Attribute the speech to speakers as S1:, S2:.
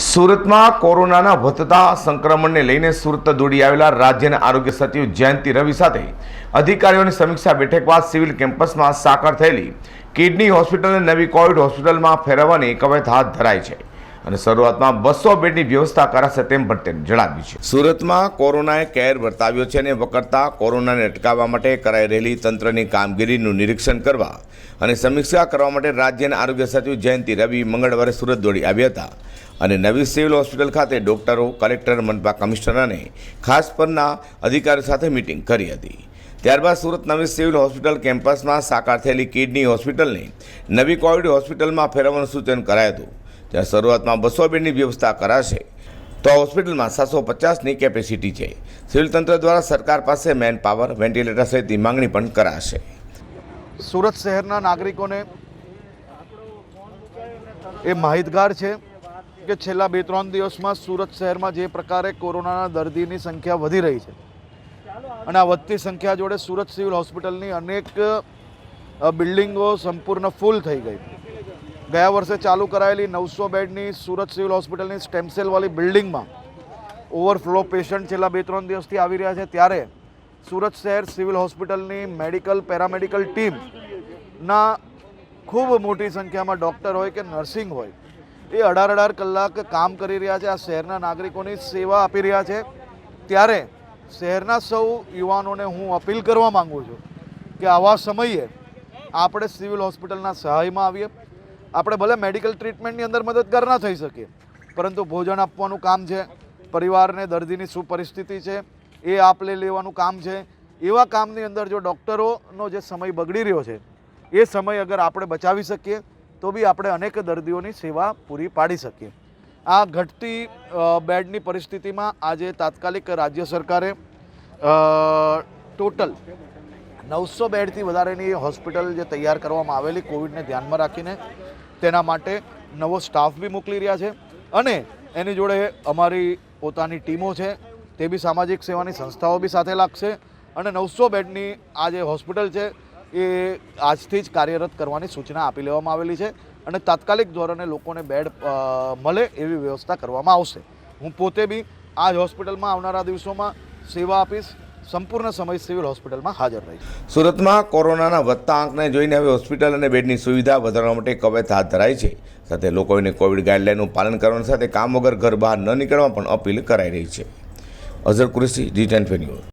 S1: સુરતમાં કોરોનાના વધતા સંક્રમણને લઈને સુરત દોડી આવેલા રાજ્યના આરોગ્ય સચિવ જયંતિ રવિ સાથે અધિકારીઓની સમીક્ષા બેઠક બાદ સિવિલ કેમ્પસમાં સાકાર થયેલી કિડની હોસ્પિટલને નવી કોવિડ હોસ્પિટલમાં ફેરવવાની કવાયત હાથ ધરાઈ છે. અને શરૂઆતમાં બસો બેડની વ્યવસ્થા કરાશે તેમ પણ તેમ જણાવ્યું છે. સુરતમાં કોરોનાએ કેર વર્તાવ્યો છે અને વકરતા કોરોનાને અટકાવવા માટે કરાઈ રહેલી તંત્રની કામગીરીનું નિરીક્ષણ કરવા અને સમીક્ષા કરવા માટે રાજ્યના આરોગ્ય સચિવ જયંતિ રવિ મંગળવારે સુરત દોડી આવ્યા હતા. અને નવી સિવિલ હોસ્પિટલ ખાતે ડોક્ટરો, કલેક્ટર, મનપા કમિશનર અને ખાસ પરના અધિકારીઓ સાથે મિટિંગ કરી હતી. ત્યારબાદ સુરત નવી સિવિલ હોસ્પિટલ કેમ્પસમાં સાકાર થયેલી કિડની હોસ્પિટલને નવી કોવિડ હોસ્પિટલમાં ફેરવવાનું સૂચન કરાયું હતું. જ્યાં શરૂઆતમાં બસો બેડની વ્યવસ્થા કરાશે. તો હોસ્પિટલમાં સાતસો પચાસની કેપેસિટી છે. સિવિલ તંત્ર દ્વારા સરકાર પાસે મેન પાવર વેન્ટિલેટર સહિતની માંગણી પણ કરાશે.
S2: સુરત શહેરના નાગરિકોને એ માહિતગાર છે કે છેલ્લા બે ત્રણ દિવસમાં સુરત શહેરમાં જે પ્રકારે કોરોનાના દર્દીની સંખ્યા વધી રહી છે. અને આ વધતી સંખ્યા જોડે સુરત સિવિલ હોસ્પિટલની અનેક બિલ્ડિંગો સંપૂર્ણ ફૂલ થઈ ગઈ. ગયા વર્ષે ચાલુ કરાયેલી નવસો બેડની સુરત સિવિલ હોસ્પિટલની સ્ટેમસેલવાળી બિલ્ડિંગમાં ઓવરફ્લો પેશન્ટ છેલ્લા બે ત્રણ દિવસથી આવી રહ્યા છે. ત્યારે સુરત શહેર સિવિલ હોસ્પિટલની મેડિકલ, પેરામેડિકલ ટીમના ખૂબ મોટી સંખ્યામાં ડૉક્ટર હોય કે નર્સિંગ હોય, એ અઢાર અઢાર કલાક કામ કરી રહ્યા છે. આ શહેરના નાગરિકોની સેવા આપી રહ્યા છે. ત્યારે શહેરના સૌ યુવાનોને હું અપીલ કરવા માગું છું કે આવા સમયે આપણે સિવિલ હોસ્પિટલના સહાયમાં આવીએ. આપણે ભલે મેડિકલ ટ્રીટમેન્ટની અંદર મદદગાર ના થઈ શકીએ, પરંતુ ભોજન આપવાનું કામ છે, પરિવારને દર્દીની શું પરિસ્થિતિ છે, એ આપ લે લેવાનું કામ છે, એવા કામની અંદર જો ડૉક્ટરોનો જે સમય બગડી રહ્યો છે, એ સમય અગર આપણે બચાવી શકીએ, તો બી આપણે અનેક દર્દીઓની સેવા પૂરી પાડી શકીએ. આ ઘટતી બેડની પરિસ્થિતિમાં આજે તાત્કાલિક રાજ્ય સરકારે ટોટલ નવસો બેડથી વધારેની હોસ્પિટલ જે તૈયાર કરવામાં આવેલી કોવિડને ધ્યાનમાં રાખીને તેના માટે નવો સ્ટાફ બી મોકલી રહ્યા છે અને એની જોડે અમારી પોતાની ટીમો છે, તે બી સામાજિક સેવાની સંસ્થાઓ બી સાથે લાગશે અને નવસો બેડની આ જે હોસ્પિટલ છે, એ આજથી જ કાર્યરત કરવાની સૂચના આપી લેવામાં આવેલી છે. અને તાત્કાલિક ધોરણે લોકોને બેડ મળે એવી વ્યવસ્થા કરવામાં આવશે. હું પોતે બી આ જ હોસ્પિટલમાં આવનારા દિવસોમાં સેવા આપીશ. સંપૂર્ણ સમય સિવિલ હોસ્પિટલમાં હાજર રહીશ.
S1: સુરતમાં કોરોનાના વધતા આંકને જોઈને હવે હોસ્પિટલ અને બેડની સુવિધા વધારવા માટે કવાયત હાથ ધરાઈ છે. સાથે લોકોને કોવિડ ગાઈડલાઈનનું પાલન કરવાની સાથે કામ વગર ઘર બહાર ન નીકળવા પણ અપીલ કરાઈ રહી છે. અઝર કુરેશી, જી ટેન